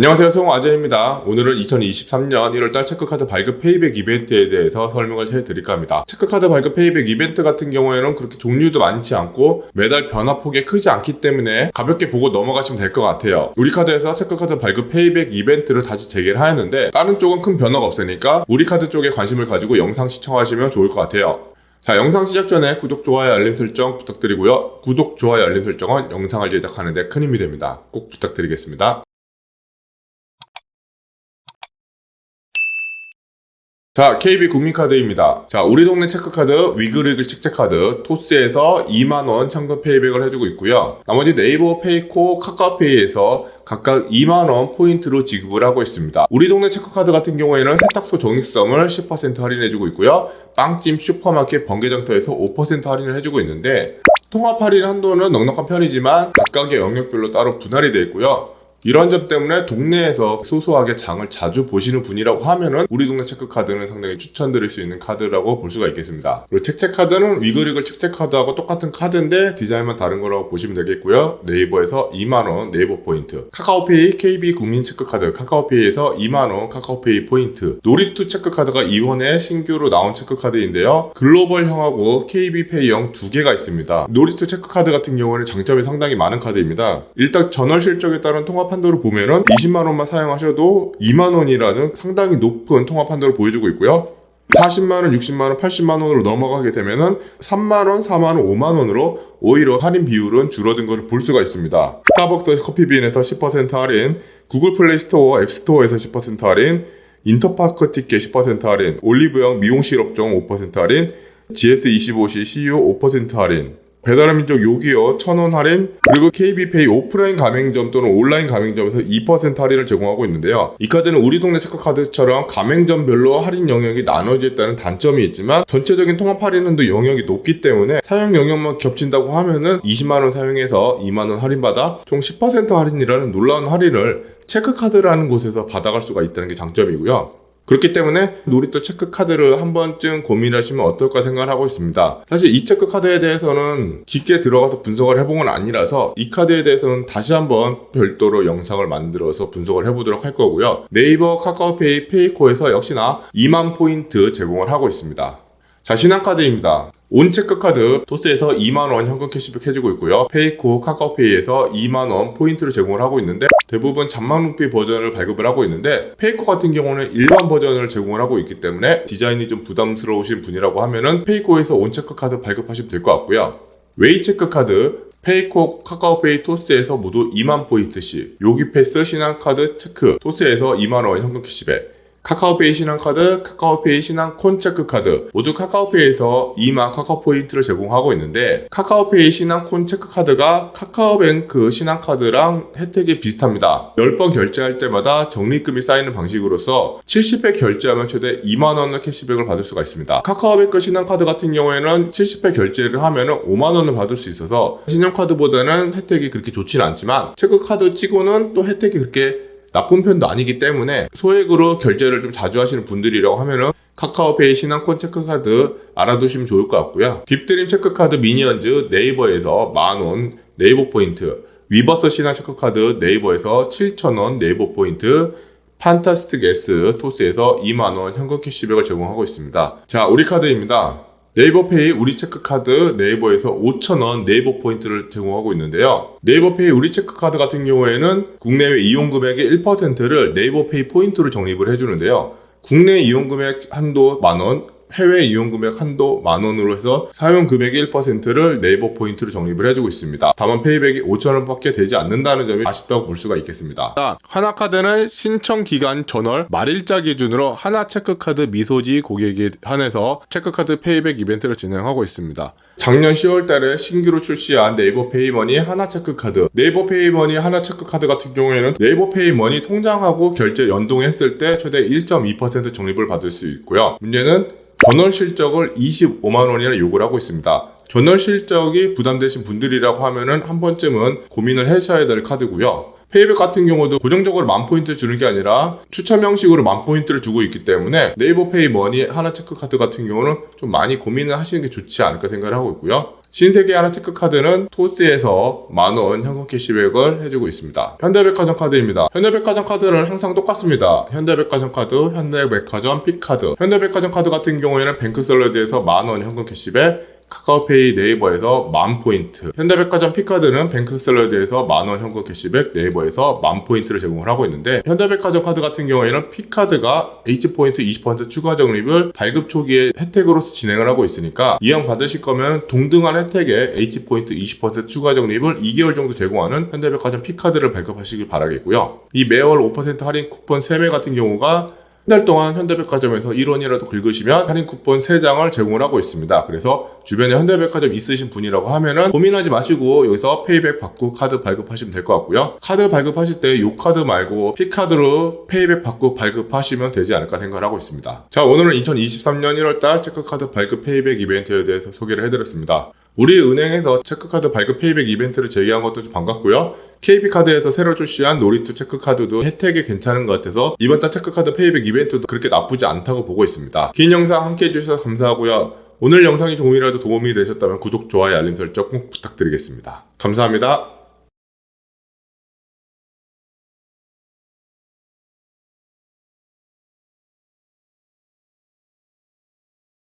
안녕하세요. 성우 아재입니다. 오늘은 2023년 1월달 체크카드 발급 페이백 이벤트에 대해서 설명을 해드릴까 합니다. 체크카드 발급 페이백 이벤트 같은 경우에는 그렇게 종류도 많지 않고 매달 변화폭이 크지 않기 때문에 가볍게 보고 넘어가시면 될 것 같아요. 우리카드에서 체크카드 발급 페이백 이벤트를 다시 재개를 하였는데 다른 쪽은 큰 변화가 없으니까 우리카드 쪽에 관심을 가지고 영상 시청하시면 좋을 것 같아요. 자, 영상 시작 전에 구독, 좋아요, 알림 설정 부탁드리고요. 구독, 좋아요, 알림 설정은 영상을 제작하는 데 큰 힘이 됩니다. 꼭 부탁드리겠습니다. 자, KB 국민카드입니다. 자, 우리 동네 체크카드, 위그리그 책제카드, 토스에서 2만원 현금 페이백을 해주고 있고요. 나머지 네이버 페이코, 카카오페이에서 각각 2만원 포인트로 지급을 하고 있습니다. 우리 동네 체크카드 같은 경우에는 세탁소 정익성을 10% 할인해주고 있고요. 빵찜 슈퍼마켓 번개장터에서 5% 할인을 해주고 있는데, 통합 할인 한도는 넉넉한 편이지만 각각의 영역별로 따로 분할이 되어 있고요. 이런 점 때문에 동네에서 소소하게 장을 자주 보시는 분이라고 하면은 우리 동네 체크카드는 상당히 추천드릴 수 있는 카드라고 볼 수가 있겠습니다. 그리고 책체카드는 위그리글 책체카드하고 똑같은 카드인데 디자인만 다른 거라고 보시면 되겠고요. 네이버에서 2만원 네이버 포인트 카카오페이 KB 국민 체크카드 카카오페이에서 2만원 카카오페이 포인트 놀이투 체크카드가 이번에 신규로 나온 체크카드인데요. 글로벌형하고 KB페이형 두 개가 있습니다. 놀이투 체크카드 같은 경우는 장점이 상당히 많은 카드입니다. 일단 전월 실적에 따른 통합 한도를 보면은 20만 원만 사용하셔도 2만 원이라는 상당히 높은 통합 한도를 보여주고 있고요. 40만 원, 60만 원, 80만 원으로 넘어가게 되면은 3만 원, 4만 원, 5만 원으로 오히려 할인 비율은 줄어든 것을 볼 수가 있습니다. 스타벅스 커피빈에서 10% 할인, 구글 플레이 스토어, 앱 스토어에서 10% 할인, 인터파크 티켓 10% 할인, 올리브영 미용 실업종 5% 할인, GS25시 CU 5% 할인, 배달의 민족 요기요 1000원 할인 그리고 KB페이 오프라인 가맹점 또는 온라인 가맹점에서 2% 할인을 제공하고 있는데요. 이 카드는 우리 동네 체크카드처럼 가맹점별로 할인 영역이 나눠져 있다는 단점이 있지만 전체적인 통합 할인은도 영역이 높기 때문에 사용 영역만 겹친다고 하면은 20만원 사용해서 2만원 할인받아 총 10% 할인이라는 놀라운 할인을 체크카드라는 곳에서 받아갈 수가 있다는 게 장점이고요. 그렇기 때문에 놀이터 체크카드를 한 번쯤 고민하시면 어떨까 생각을 하고 있습니다. 사실 이 체크카드에 대해서는 깊게 들어가서 분석을 해본 건 아니라서 이 카드에 대해서는 다시 한번 별도로 영상을 만들어서 분석을 해보도록 할 거고요. 네이버, 카카오페이, 페이코에서 역시나 2만 포인트 제공을 하고 있습니다. 자, 신한 카드입니다. 온체크 카드 토스에서 2만원 현금 캐시백 해주고 있고요. 페이코, 카카오페이에서 2만원 포인트를 제공을 하고 있는데 대부분 잔망루피 버전을 발급을 하고 있는데 페이코 같은 경우는 일반 버전을 제공을 하고 있기 때문에 디자인이 좀 부담스러우신 분이라고 하면은 페이코에서 온체크 카드 발급하시면 될 것 같고요. 웨이체크 카드 페이코, 카카오페이, 토스에서 모두 2만 포인트씩 요기패스, 신한카드, 체크, 토스에서 2만원 현금 캐시백 카카오페이 신한카드, 카카오페이 신한콘 체크카드 모두 카카오페이에서 2만 카카오포인트를 제공하고 있는데 카카오페이 신한콘 체크카드가 카카오뱅크 신한카드랑 혜택이 비슷합니다. 10번 결제할 때마다 적립금이 쌓이는 방식으로서 70회 결제하면 최대 2만원의 캐시백을 받을 수가 있습니다. 카카오뱅크 신한카드 같은 경우에는 70회 결제를 하면 5만원을 받을 수 있어서 신용카드보다는 혜택이 그렇게 좋지는 않지만 체크카드 치고는 또 혜택이 그렇게 나쁜 편도 아니기 때문에 소액으로 결제를 좀 자주 하시는 분들이라고 하면은 카카오페이 신한콘 체크카드 알아두시면 좋을 것 같고요. 딥드림 체크카드 미니언즈 네이버에서 만원 네이버 포인트 위버스 신한 체크카드 네이버에서 7,000원 네이버 포인트 판타스틱 S 토스에서 2만원 현금 캐시백을 제공하고 있습니다. 자, 우리 카드입니다. 네이버페이 우리 체크카드 네이버에서 5,000원 네이버 포인트를 제공하고 있는데요. 네이버페이 우리 체크카드 같은 경우에는 국내외 이용 금액의 1%를 네이버페이 포인트로 적립을 해주는데요. 국내 이용 금액 한도 만원, 해외 이용 금액 한도 만 원으로 해서 사용 금액의 1%를 네이버 포인트로 적립을 해주고 있습니다. 다만 페이백이 5천 원밖에 되지 않는다는 점이 아쉽다고 볼 수가 있겠습니다. 자, 하나카드는 신청 기간 전월 말일자 기준으로 하나 체크카드 미소지 고객에 한해서 체크카드 페이백 이벤트를 진행하고 있습니다. 작년 10월 달에 신규로 출시한 네이버 페이머니 하나 체크카드. 네이버 페이머니 하나 체크카드 같은 경우에는 네이버 페이머니 통장하고 결제 연동했을 때 최대 1.2% 적립을 받을 수 있고요. 문제는 전월 실적을 25만 원이나 요구를 하고 있습니다. 전월 실적이 부담되신 분들이라고 하면은 한 번쯤은 고민을 하셔야 될 카드고요. 페이백 같은 경우도 고정적으로 만 포인트 주는 게 아니라 추첨 형식으로 만 포인트를 주고 있기 때문에 네이버 페이 머니 하나 체크 카드 같은 경우는 좀 많이 고민을 하시는 게 좋지 않을까 생각을 하고 있고요. 신세계 하나 체크 카드는 토스에서 만원 현금 캐시백을 해주고 있습니다. 현대백화점 카드입니다. 현대백화점 카드는 항상 똑같습니다. 현대백화점 카드, 현대백화점 픽카드. 현대백화점 카드 같은 경우에는 뱅크샐러드에서 만원 현금 캐시백, 카카오페이 네이버에서 만 포인트, 현대백화점 피카드는 뱅크샐러드에서 만원 현금 캐시백, 네이버에서 만 포인트를 제공을 하고 있는데 현대백화점 카드 같은 경우에는 피카드가 H포인트 20% 추가 적립을 발급 초기에 혜택으로서 진행을 하고 있으니까 이왕 받으실 거면 동등한 혜택에 H포인트 20% 추가 적립을 2개월 정도 제공하는 현대백화점 피카드를 발급하시길 바라겠고요. 이 매월 5% 할인 쿠폰 3배 같은 경우가 한 달 동안 현대백화점에서 1원이라도 긁으시면 할인 쿠폰 3장을 제공을 하고 있습니다. 그래서 주변에 현대백화점 있으신 분이라고 하면은 고민하지 마시고 여기서 페이백 받고 카드 발급하시면 될 것 같고요. 카드 발급하실 때 요 카드 말고 피카드로 페이백 받고 발급하시면 되지 않을까 생각을 하고 있습니다. 자, 오늘은 2023년 1월달 체크카드 발급 페이백 이벤트에 대해서 소개를 해드렸습니다. 우리 은행에서 체크카드 발급 페이백 이벤트를 제기한 것도 좀 반갑고요. KB카드에서 새로 출시한 놀이투 체크카드도 혜택이 괜찮은 것 같아서 이번 달 체크카드 페이백 이벤트도 그렇게 나쁘지 않다고 보고 있습니다. 긴 영상 함께 해주셔서 감사하고요. 오늘 영상이 조금이라도 도움이 되셨다면 구독, 좋아요, 알림 설정 꼭 부탁드리겠습니다. 감사합니다.